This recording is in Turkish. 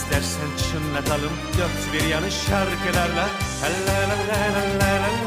İstersen çınlatalım dört bir yanı şarkılarla. La la la la la la